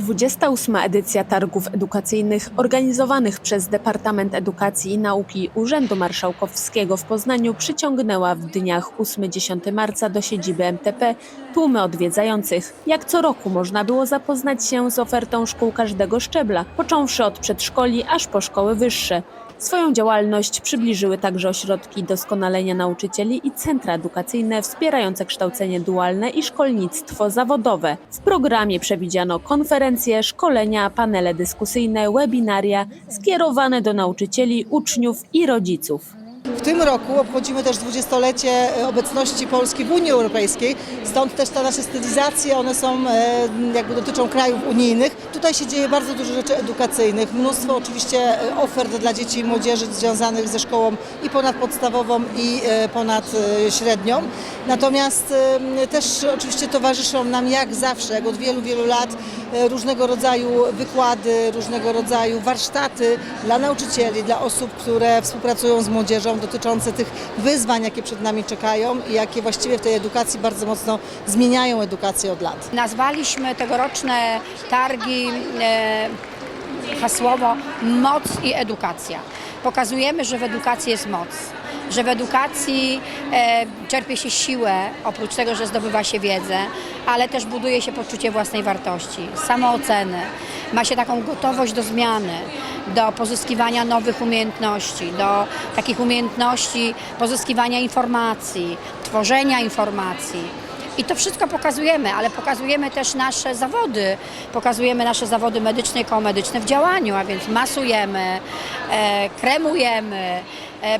28. edycja targów edukacyjnych organizowanych przez Departament Edukacji i Nauki Urzędu Marszałkowskiego w Poznaniu przyciągnęła w dniach 8-10 marca do siedziby MTP tłumy odwiedzających. Jak co roku można było zapoznać się z ofertą szkół każdego szczebla, począwszy od przedszkoli aż po szkoły wyższe. Swoją działalność przybliżyły także ośrodki doskonalenia nauczycieli i centra edukacyjne wspierające kształcenie dualne i szkolnictwo zawodowe. W programie przewidziano konferencje, szkolenia, panele dyskusyjne, webinaria skierowane do nauczycieli, uczniów i rodziców. W tym roku obchodzimy też dwudziestolecie obecności Polski w Unii Europejskiej, stąd też te nasze stylizacje, one są e, jakby dotyczą krajów unijnych. Tutaj się dzieje bardzo dużo rzeczy edukacyjnych, mnóstwo oczywiście e, ofert dla dzieci i młodzieży związanych ze szkołą i ponadpodstawową i e, ponadśrednią. Natomiast e, też oczywiście towarzyszą nam jak zawsze, jak od wielu, wielu lat e, różnego rodzaju wykłady, różnego rodzaju warsztaty dla nauczycieli, dla osób, które współpracują z młodzieżą dotyczące tych wyzwań, jakie przed nami czekają i jakie właściwie w tej edukacji bardzo mocno zmieniają edukację od lat. Nazwaliśmy tegoroczne targi e, hasłowo moc i edukacja. Pokazujemy, że w edukacji jest moc, że w edukacji e, czerpie się siłę, oprócz tego, że zdobywa się wiedzę, ale też buduje się poczucie własnej wartości, samooceny. Ma się taką gotowość do zmiany, do pozyskiwania nowych umiejętności, do takich umiejętności pozyskiwania informacji, tworzenia informacji. I to wszystko pokazujemy, ale pokazujemy też nasze zawody. Pokazujemy nasze zawody medyczne i kołomedyczne w działaniu, a więc masujemy, e, kremujemy,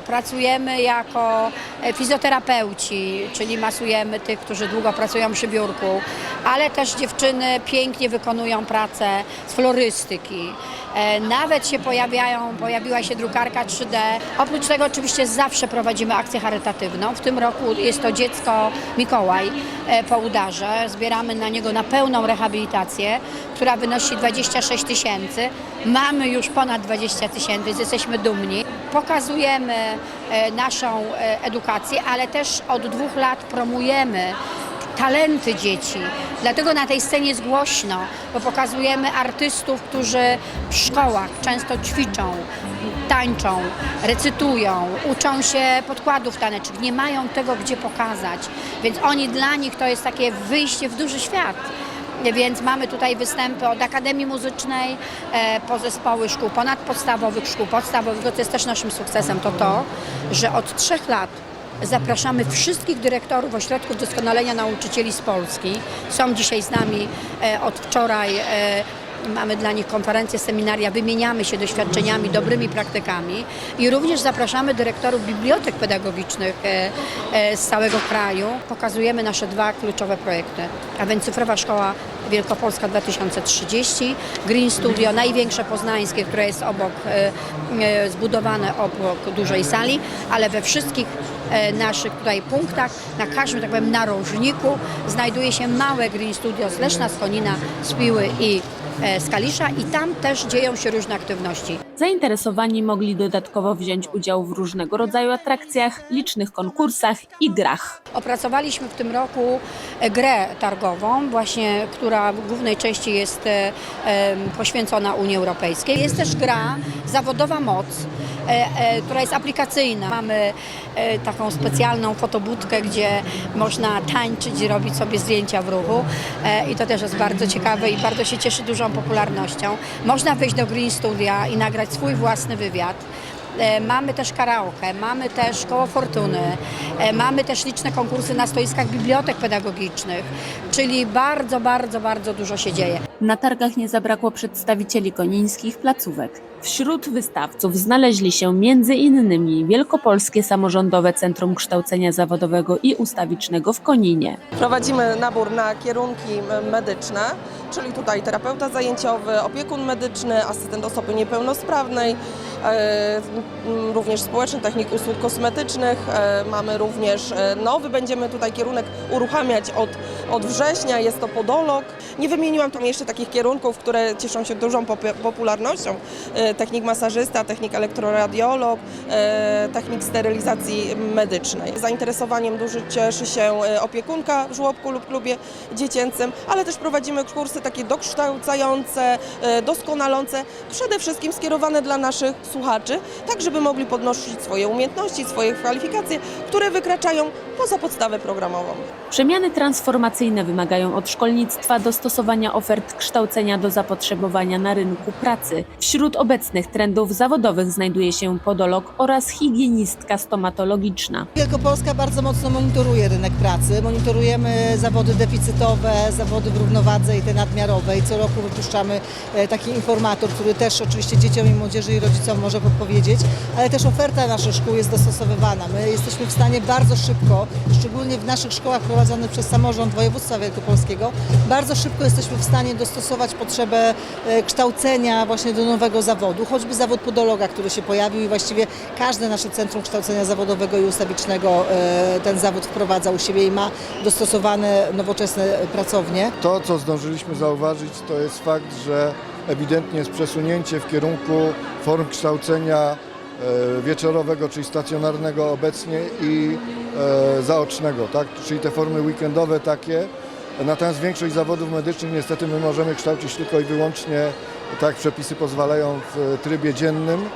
pracujemy jako e, fizjoterapeuci, czyli masujemy tych, którzy długo pracują przy biurku, ale też dziewczyny pięknie wykonują pracę z florystyki. E, Nawet się pojawiają, pojawiła się drukarka 3D. Oprócz tego oczywiście zawsze prowadzimy akcję charytatywną. W tym roku jest to dziecko Mikołaj e, po udarze. Zbieramy na niego na pełną rehabilitację, która wynosi 26 tysięcy. Mamy już ponad 20 tysięcy, więc jesteśmy dumni. Pokazujemy e, naszą e, edukację, ale też od dwóch lat promujemy talenty dzieci. Dlatego na tej scenie jest głośno, bo pokazujemy artystów, którzy w szkołach często ćwiczą, tańczą, recytują, uczą się podkładów tanecznych, nie mają tego gdzie pokazać. Więc oni dla nich to jest takie wyjście w duży świat. Więc mamy tutaj występy od Akademii Muzycznej, e, pozespoły szkół ponadpodstawowych, szkół podstawowych. To jest też naszym sukcesem to to, że od trzech lat Zapraszamy wszystkich dyrektorów ośrodków doskonalenia nauczycieli z Polski. Są dzisiaj z nami e, od wczoraj. Mamy dla nich konferencje, seminaria, wymieniamy się doświadczeniami, dobrymi praktykami i również zapraszamy dyrektorów bibliotek pedagogicznych e, e, z całego kraju. Pokazujemy nasze dwa kluczowe projekty, a więc Cyfrowa Szkoła Wielkopolska 2030, Green Studio, największe poznańskie, które jest obok, e, zbudowane obok dużej sali, ale we wszystkich naszych tutaj punktach, na każdym tak powiem narożniku znajduje się małe Green Studio z Leszna, z Konina, z Piły i e, z Kalisza i tam też dzieją się różne aktywności. Zainteresowani mogli dodatkowo wziąć udział w różnego rodzaju atrakcjach, licznych konkursach i grach. Opracowaliśmy w tym roku e, grę targową, właśnie, która w głównej części jest e, poświęcona Unii Europejskiej. Jest też gra Zawodowa Moc, e, która jest aplikacyjna. Mamy taką specjalną fotobudkę, gdzie można tańczyć, robić sobie zdjęcia w ruchu i to też jest bardzo ciekawe i bardzo się cieszy dużą popularnością. Można wejść do Green Studia i nagrać swój własny wywiad. E, Mamy też karaoke, mamy też koło fortuny, e, mamy też liczne konkursy na stoiskach bibliotek pedagogicznych, czyli bardzo, bardzo, bardzo dużo się dzieje. Na targach nie zabrakło przedstawicieli konińskich placówek. Wśród wystawców znaleźli się m.in. Wielkopolskie Samorządowe Centrum Kształcenia Zawodowego i Ustawicznego w Koninie. Prowadzimy nabór na kierunki medyczne, czyli tutaj terapeuta zajęciowy, opiekun medyczny, asystent osoby niepełnosprawnej, również społeczny, technik usług kosmetycznych. E, Mamy również e, nowy, będziemy tutaj kierunek uruchamiać od, od września, jest to podolog. Nie wymieniłam tam jeszcze takich kierunków, które cieszą się dużą popu- popularnością. E, Technik masażysta, technik elektroradiolog, e, technik sterylizacji medycznej. Zainteresowaniem dużo cieszy się e, opiekunka w żłobku lub klubie dziecięcym, ale też prowadzimy kursy takie dokształcające, e, doskonalące, przede wszystkim skierowane dla naszych słuchaczy, tak żeby mogli podnosić swoje umiejętności, swoje kwalifikacje, które wykraczają poza podstawę programową. Przemiany transformacyjne wymagają od szkolnictwa dostosowania ofert kształcenia do zapotrzebowania na rynku pracy. Wśród obecnych trendów zawodowych znajduje się podolog oraz higienistka stomatologiczna. Wielkopolska bardzo mocno monitoruje rynek pracy. Monitorujemy zawody deficytowe, zawody w równowadze i te nadmiarowej. Co roku wypuszczamy e, taki informator, który też oczywiście dzieciom i młodzieży i rodzicom może podpowiedzieć, ale też oferta naszych szkół jest dostosowywana. My jesteśmy w stanie bardzo szybko, szczególnie w naszych szkołach prowadzonych przez samorząd województwa wielkopolskiego, bardzo szybko jesteśmy w stanie dostosować potrzebę e, kształcenia właśnie do nowego zawodu, choćby zawód podologa, który się pojawił i właściwie każde nasze Centrum Kształcenia Zawodowego i Ustawicznego e, ten zawód wprowadza u siebie i ma dostosowane nowoczesne pracownie. To, co zdążyliśmy zauważyć, to jest fakt, że ewidentnie jest przesunięcie w kierunku form kształcenia e, wieczorowego, czyli stacjonarnego obecnie i e, zaocznego, tak? czyli te formy weekendowe takie. Natomiast większość zawodów medycznych niestety my możemy kształcić tylko i wyłącznie, tak przepisy pozwalają, w trybie dziennym,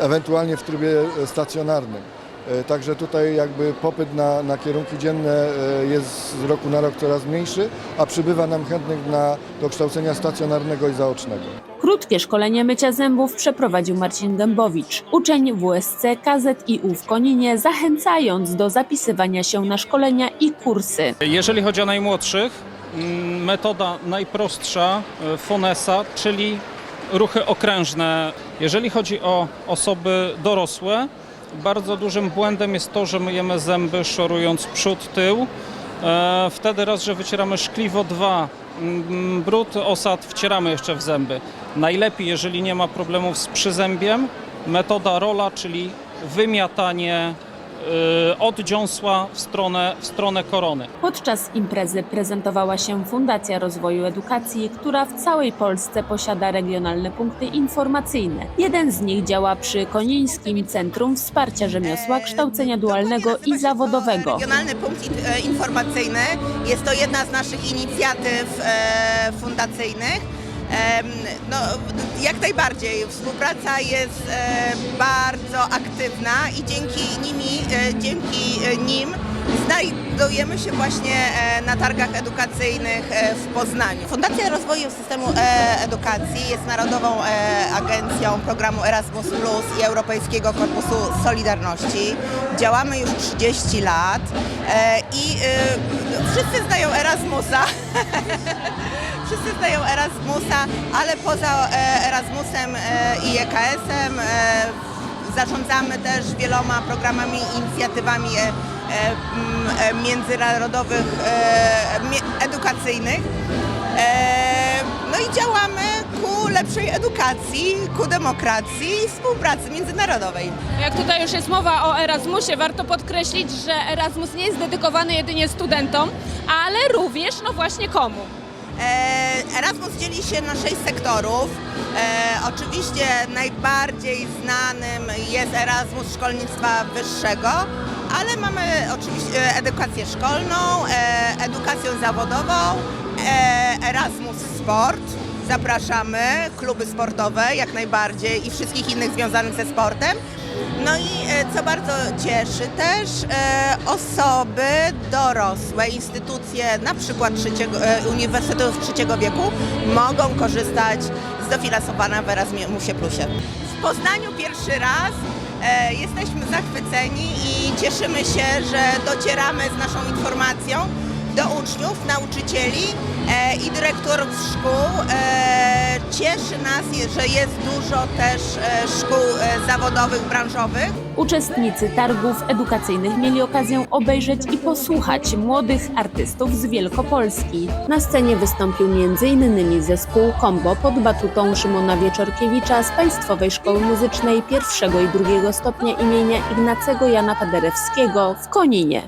ewentualnie w trybie e, stacjonarnym. E, Także tutaj jakby popyt na, na kierunki dzienne e, jest z roku na rok coraz mniejszy, a przybywa nam chętnych na, do kształcenia stacjonarnego i zaocznego. Krótkie szkolenie mycia zębów przeprowadził Marcin Gębowicz, uczeń WSC KZIU w Koninie, zachęcając do zapisywania się na szkolenia i kursy. Jeżeli chodzi o najmłodszych, mm, metoda najprostsza e, Fonesa, czyli ruchy okrężne. Jeżeli chodzi o osoby dorosłe, bardzo dużym błędem jest to, że myjemy zęby szorując przód, tył. E, Wtedy raz, że wycieramy szkliwo, dwa, mm, brud, osad wcieramy jeszcze w zęby. Najlepiej, jeżeli nie ma problemów z przyzębiem, metoda rola, czyli wymiatanie od dziąsła w stronę, w stronę korony. Podczas imprezy prezentowała się Fundacja Rozwoju Edukacji, która w całej Polsce posiada regionalne punkty informacyjne. Jeden z nich działa przy Konińskim Centrum Wsparcia Rzemiosła Kształcenia Dualnego i Zawodowego. Regionalny punkt e, informacyjny jest to jedna z naszych inicjatyw e, fundacyjnych. No, jak najbardziej. Współpraca jest e, bardzo aktywna i dzięki nimi, e, dzięki e, nim znajdujemy się właśnie na targach edukacyjnych w Poznaniu. Fundacja Rozwoju Systemu Edukacji jest Narodową Agencją Programu Erasmus Plus i Europejskiego Korpusu Solidarności. Działamy już 30 lat i wszyscy znają Erasmusa. Wszyscy znają Erasmusa, ale poza e, Erasmusem e, i EKS-em e, zarządzamy też wieloma programami i inicjatywami międzynarodowych, edukacyjnych. No i działamy ku lepszej edukacji, ku demokracji i współpracy międzynarodowej. Jak tutaj już jest mowa o Erasmusie, warto podkreślić, że Erasmus nie jest dedykowany jedynie studentom, ale również, no właśnie komu? E, Erasmus dzieli się na sześć sektorów. E, oczywiście najbardziej znanym jest Erasmus szkolnictwa wyższego, ale mamy oczywiście e, edukację szkolną, edukację zawodową, Erasmus Sport. Zapraszamy, kluby sportowe jak najbardziej i wszystkich innych związanych ze sportem. No i e, co bardzo cieszy też, e, osoby dorosłe, instytucje na przykład trzeciego, e, uniwersytetów trzeciego wieku mogą korzystać z dofinansowania w Erasmusie Plusie. W Poznaniu pierwszy raz jesteśmy zachwyceni i cieszymy się, że docieramy z naszą informacją do uczniów, nauczycieli e, i dyrektorów szkół. E, cieszy nas, że jest dużo też e, szkół e, zawodowych, branżowych. Uczestnicy targów edukacyjnych mieli okazję obejrzeć i posłuchać młodych artystów z Wielkopolski. Na scenie wystąpił m.in. zespół Combo pod batutą Szymona Wieczorkiewicza z Państwowej Szkoły Muzycznej pierwszego i drugiego stopnia imienia Ignacego Jana Paderewskiego w Koninie.